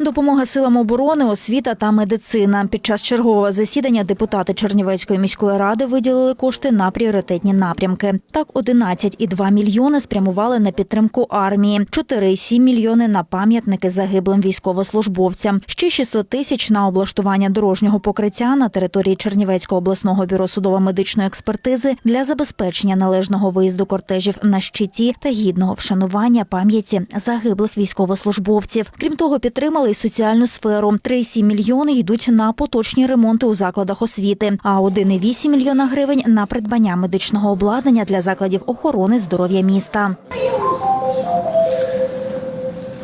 Допомога силам оборони, освіта та медицина. Під час чергового засідання депутати Чернівецької міської ради виділили кошти на пріоритетні напрямки. Так, 11,2 мільйони спрямували на підтримку армії, 4,7 мільйони на пам'ятники загиблим військовослужбовцям, ще 600 тисяч на облаштування дорожнього покриття на території Чернівецького обласного бюро судово-медичної експертизи для забезпечення належного виїзду кортежів на щиті та гідного вшанування пам'яті загиблих військовослужбовців. Крім того, підтримали й соціальну сферу. 3,7 мільйони йдуть на поточні ремонти у закладах освіти, а 1,8 мільйона гривень на придбання медичного обладнання для закладів охорони здоров'я міста.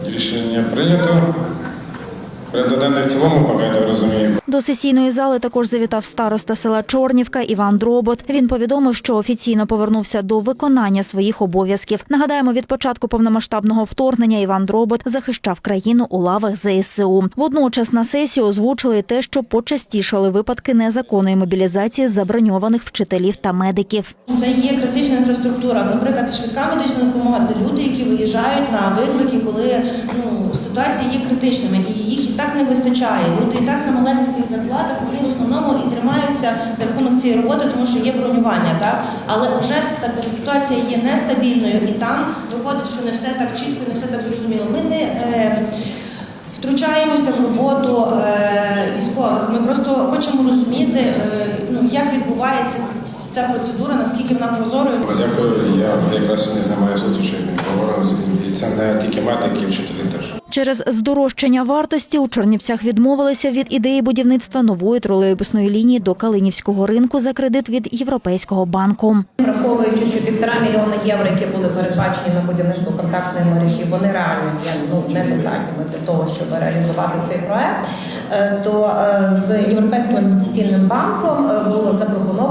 Рішення прийнято. Денний в цілому, так розумію. До сесійної зали також завітав староста села Чорнівка Іван Дробот. Він повідомив, що офіційно повернувся до виконання своїх обов'язків. Нагадаємо, від початку повномасштабного вторгнення Іван Дробот захищав країну у лавах ЗСУ. Водночас на сесію озвучили те, що почастішали випадки незаконної мобілізації заброньованих вчителів та медиків. Це є критична інфраструктура. Наприклад, швидка медична допомога це люди, які виїжджають на виклики, коли ну ситуації є критичними, і їх і так не вистачає. Люди і так на малесеньких зарплатах вони в основному і тримаються за рахунок цієї роботи, тому що є бронювання, так але вже ситуація є нестабільною, і там виходить, що не все так чітко, не все так зрозуміло. Ми не е, втручаємося в роботу е, військових. Ми просто хочемо розуміти, е, ну як відбувається ця процедура, наскільки вона прозорою. Дякую. Я якраз сьогодні знімаюся зустрічами говорив, і це не тільки медики, і вчителі теж. Через здорожчання вартості у Чернівцях відмовилися від ідеї будівництва нової тролейбусної лінії до Калинівського ринку за кредит від Європейського банку. Враховуючи, що півтора мільйона євро, які були передбачені на будівництво контактної мережі, вони реально є ну недостатніми для того, щоб реалізувати цей проект. е, То е, з європейським інвестиційним банком е, було запропоновано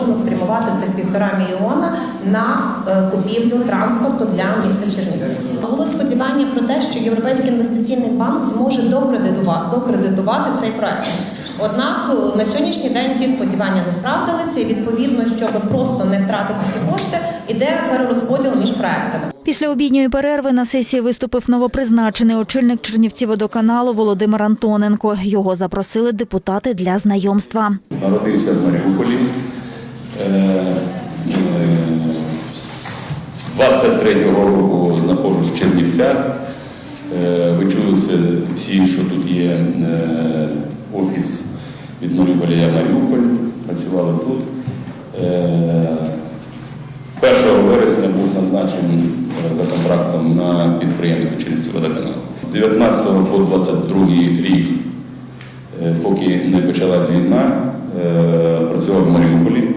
узгоджено спрямувати цих півтора мільйона на е, купівлю транспорту для міста Чернівці. Було сподівання про те, що Європейський інвестиційний банк зможе докредитувати, докредитувати цей проект. Однак е, на сьогоднішній день ці сподівання не справдилися, і відповідно, щоб просто не втратити ці кошти, іде перерозподіл між проектами. Після обідньої перерви на сесії виступив новопризначений очільник Чернівціводоканалу Володимир Антоненко. Його запросили депутати для знайомства. Народився в Маріуполі. Е, е, з 23-го року знаходжусь в Чернівцях. Е, Ви чули все, всі, що тут є офіс від Маріуполя Маріуполь, працювали тут. Е, 1 вересня був назначений за контрактом на підприємство Чернівці водоканал. З 19 по 22 рік поки не почалась війна, працював в Маріуполі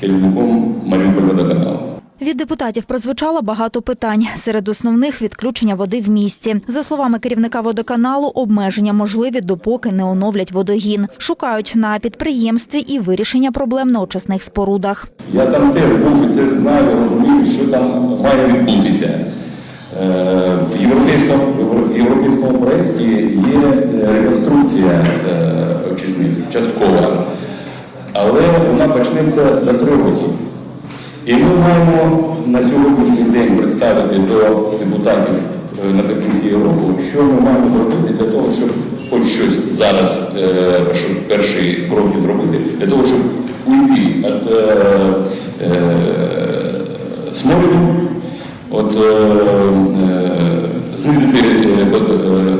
керівником Маріуполь водоканалу. Від депутатів прозвучало багато питань. Серед основних відключення води в місті. За словами керівника водоканалу, обмеження можливі, допоки не оновлять водогін. Шукають на підприємстві і вирішення проблем на очисних спорудах. Я там теж був і теж знаю, розумію, що там має відбутися. Е, В європейському, в європейському проєкті є е, реконструкція е, очисних, часткова, але вона почнеться за три роки. І ми маємо на сьогоднішній день представити до депутатів е, наприкінці року, що ми маємо зробити для того, щоб хоч щось зараз е, перші кроки зробити, для того, щоб уйти від е, сморіду, е, знизити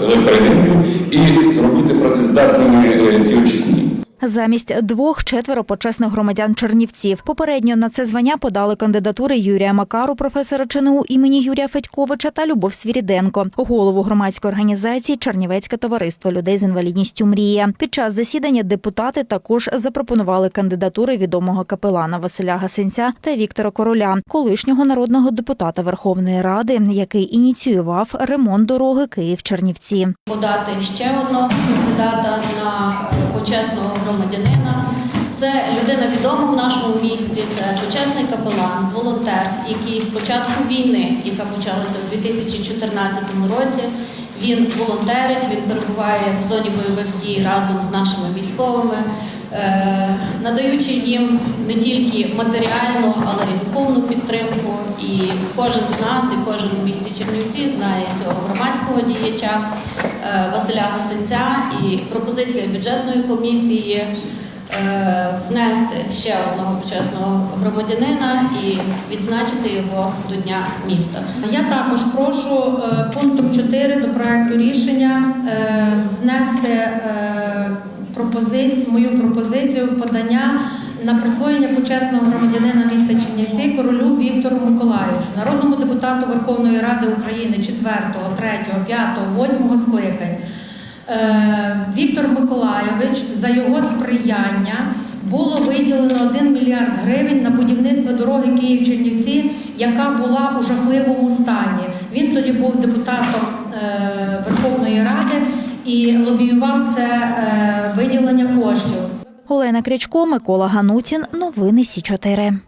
електроенергію і зробити працездатними ці очисні. Замість двох четверо почесних громадян Чернівців. Попередньо на це звання подали кандидатури Юрія Макару, професора ЧНУ імені Юрія Федьковича та Любов Свіріденко, голову громадської організації Чернівецьке товариство людей з інвалідністю Мрія. Під час засідання депутати також запропонували кандидатури відомого капелана Василя Гасенця та Віктора Короля, колишнього народного депутата Верховної Ради, який ініціював ремонт дороги Київ-Чернівці. Подати ще одного кандидата на почесного громадянина. Це людина відома в нашому місті, це почесний капелан, волонтер, який з початку війни, яка почалася в 2014 році, він волонтерить, він перебуває в зоні бойових дій разом з нашими військовими. Е, надаючи їм не тільки матеріальну, але й духовну підтримку. І кожен з нас, і кожен в місті Чернівці знає цього громадського діяча Василя Гасенця і пропозиція бюджетної комісії е, внести ще одного почесного громадянина і відзначити його до Дня міста. Я також прошу е, пунктом 4 до проекту рішення е, внести е, пропози- мою пропозицію подання на присвоєння почесного громадянина міста Чернівці королю Віктору Миколайовичу, народному депутату Верховної Ради України 4, 3, 5, 8 скликань. Е, Віктор Миколайович за його сприяння було виділено 1 мільярд гривень на будівництво дороги Київ-Чернівці, яка була у жахливому стані. Він тоді був депутатом е, Верховної Ради і лобіював це е, виділення коштів. Олена Крячко, Микола Ганутін. Новини Сі 4